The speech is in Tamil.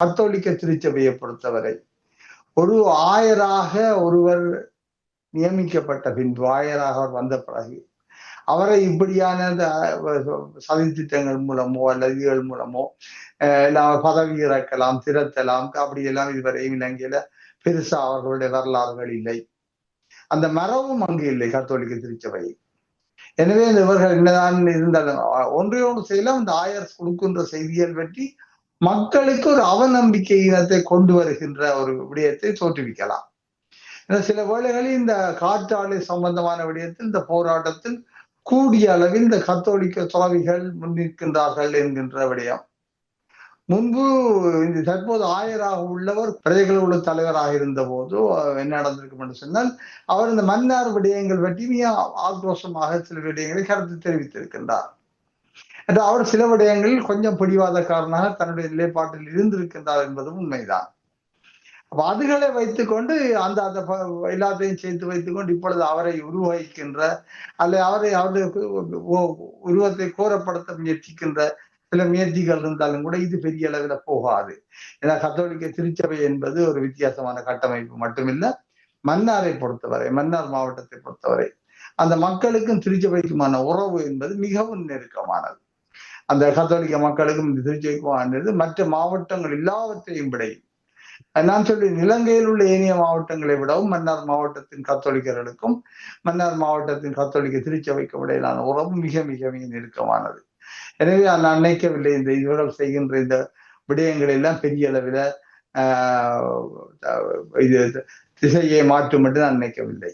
கத்தோலிக்க திருச்சபையை பொறுத்தவரை ஒரு ஆயராக ஒருவர் நியமிக்கப்பட்ட பின்பு ஆயராக அவர் வந்த பிறகு அவரை இப்படியான இந்த சதித்திட்டங்கள் மூலமோ அல்லது இதுகள் மூலமோ எல்லாம் பதவி இறக்கலாம் திரத்தலாம் அப்படியெல்லாம் இதுவரையும் இலங்கையில பெருசா அவர்களுடைய வரலாறுகள் இல்லை. அந்த மரபும் அங்கு இல்லை கத்தோலிக்க திருச்சபை எனவே இவர்கள் என்னதான் இருந்தாலும் ஒன்றே ஒன்று செய்யலாம் இந்த ஆயர் கொடுக்கின்ற செய்திகள் பற்றி மக்களுக்கு ஒரு அவநம்பிக்கை இனத்தை கொண்டு வருகின்ற ஒரு விடயத்தை தோற்றுவிக்கலாம். சில வேளைகளில் இந்த காற்றாலை சம்பந்தமான விடயத்தில் இந்த போராட்டத்தில் கூடிய அளவில் இந்த கத்தோலிக்க துறவிகள் முன்னிற்கின்றார்கள் என்கின்ற விடயம். முன்பு இந்த தற்போது ஆயராக உள்ளவர் பிரஜைகளோட தலைவராக இருந்த போது என்ன நடந்திருக்கும் என்று சொன்னால் அவர் இந்த மன்னார் விடயங்கள் பற்றி ஆக்ரோஷமாக சில விடயங்களை கருத்து தெரிவித்திருக்கின்றார். என்று அவர் சில விடயங்களில் கொஞ்சம் பிடிவாதக்காரனாக தன்னுடைய நிலைப்பாட்டில் இருந்திருக்கின்றார் என்பதும் உண்மைதான். அப்ப அதுகளை வைத்துக்கொண்டு அந்த அந்த எல்லாத்தையும் சேர்த்து வைத்துக்கொண்டு இப்பொழுது அவரை உருவகிக்கின்ற அல்ல அவரை அவருடைய உருவத்தை கோரப்படுத்த முயற்சிக்கின்ற சில முயற்சிகள் இருந்தாலும் கூட இது பெரிய அளவில் போகாது. ஏன்னா கத்தோலிக்க திருச்சபை என்பது ஒரு வித்தியாசமான கட்டமைப்பு மட்டுமில்லை மன்னாரை பொறுத்தவரை மன்னார் மாவட்டத்தை பொறுத்தவரை. அந்த மக்களுக்கும் திருச்சபைக்குமான உறவு என்பது மிகவும் நெருக்கமானது. அந்த கத்தோலிக்க மக்களுக்கும் இந்த திருச்சபைக்குமானது மற்ற மாவட்டங்கள் எல்லாவற்றையும் விடையும் நான் சொல்லி இலங்கையில் உள்ள ஏனைய மாவட்டங்களை விடவும் மன்னார் மாவட்டத்தின் கத்தோலிக்கர்களுக்கும் மன்னார் மாவட்டத்தின் கத்தோலிக்க திருச்சபைக்கும் இடையிலான உறவு மிக மிக மிக நெருக்கமானது. எனவே நான் நினைக்கவில்லை இந்த இவர்கள் செய்கின்ற இந்த விடயங்கள் எல்லாம் பெரிய அளவில் இது திசையை மாற்றும் என்று நான் நினைக்கவில்லை.